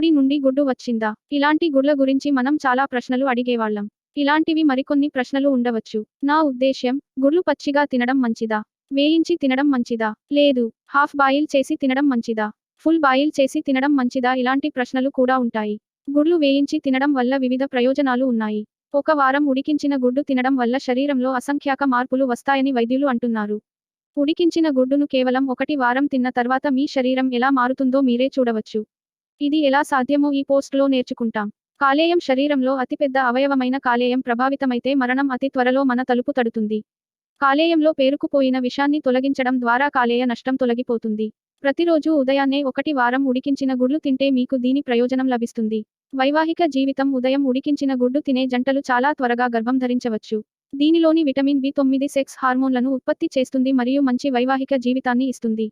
కోడి నుండి గుడ్డు వచ్చిందా? ఇలాంటి గుడ్ల గురించి మనం చాలా ప్రశ్నలు అడిగేవాళ్ళం. ఇలాంటివి మరికొన్ని ప్రశ్నలు ఉండవచ్చు. నా ఉద్దేశ్యం గుడ్లు పచ్చిగా తినడం మంచిదా? వేయించి తినడం మంచిదా? లేదు హాఫ్ బాయిల్ చేసి తినడం మంచిదా? ఫుల్ బాయిల్ చేసి తినడం మంచిదా? ఇలాంటి ప్రశ్నలు కూడా ఉంటాయి. గుడ్లు వేయించి తినడం వల్ల వివిధ ప్రయోజనాలు ఉన్నాయి. ఒక వారం ఉడికించిన గుడ్డు తినడం వల్ల శరీరంలో అసంఖ్యాక మార్పులు వస్తాయని వైద్యులు అంటున్నారు. ఉడికించిన గుడ్డును కేవలం ఒకటి వారం తిన్న తర్వాత మీ శరీరం ఎలా మారుతుందో మీరే చూడవచ్చు. ఇది ఎలా సాధ్యమో ఈ పోస్ట్లో నేర్చుకుంటాం. కాలేయం శరీరంలో అతిపెద్ద అవయవమైన కాలేయం ప్రభావితమైతే మరణం అతి త్వరలో మన తలుపు తడుతుంది. కాలేయంలో పేరుకుపోయిన విషాన్ని తొలగించడం ద్వారా కాలేయ నష్టం తొలగిపోతుంది. ప్రతిరోజు ఉదయాన్నే ఒకటి వారం ఉడికించిన గుడ్లు తింటే మీకు దీని ప్రయోజనం లభిస్తుంది. వైవాహిక జీవితం ఉదయం ఉడికించిన గుడ్డు తినే జంటలు చాలా త్వరగా గర్భం ధరించవచ్చు. దీనిలోని విటమిన్ బి తొమ్మిది సెక్స్ హార్మోన్లను ఉత్పత్తి చేస్తుంది మరియు మంచి వైవాహిక జీవితాన్ని ఇస్తుంది.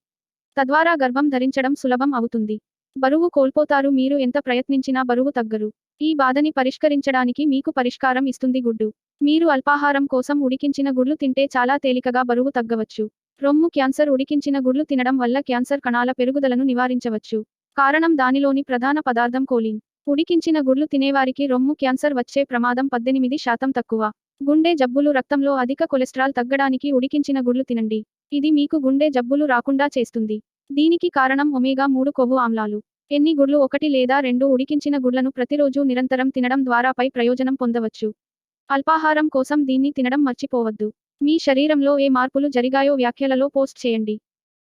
తద్వారా గర్భం ధరించడం సులభం అవుతుంది. బరువు కోల్పోతారు మీరు ఎంత ప్రయత్నించినా బరువు తగ్గరు. ఈ బాధని పరిష్కరించడానికి మీకు పరిష్కారం ఇస్తుంది గుడ్డు. మీరు అల్పాహారం కోసం ఉడికించిన గుడ్లు తింటే చాలా తేలికగా బరువు తగ్గవచ్చు. రొమ్ము క్యాన్సర్ ఉడికించిన గుడ్లు తినడం వల్ల క్యాన్సర్ కణాల పెరుగుదలను నివారించవచ్చు. కారణం దానిలోని ప్రధాన పదార్థం కోలిన్. ఉడికించిన గుడ్లు తినేవారికి రొమ్ము క్యాన్సర్ వచ్చే ప్రమాదం పద్దెనిమిది శాతం తక్కువ. గుండె జబ్బులు రక్తంలో అధిక కొలెస్ట్రాల్ తగ్గడానికి ఉడికించిన గుడ్లు తినండి. ఇది మీకు గుండె జబ్బులు రాకుండా చేస్తుంది. దీనికి కారణం ఒమేగా మూడు కొవ్వు ఆమ్లాలు. ఎన్ని గుడ్లు ఒకటి లేదా రెండు ఉడికించిన గుడ్లను ప్రతిరోజు నిరంతరం తినడం ద్వారా పై ప్రయోజనం పొందవచ్చు. అల్పాహారం కోసం దీన్ని తినడం మర్చిపోవద్దు. మీ శరీరంలో ఏ మార్పులు జరిగాయో వ్యాఖ్యలలో పోస్ట్ చేయండి.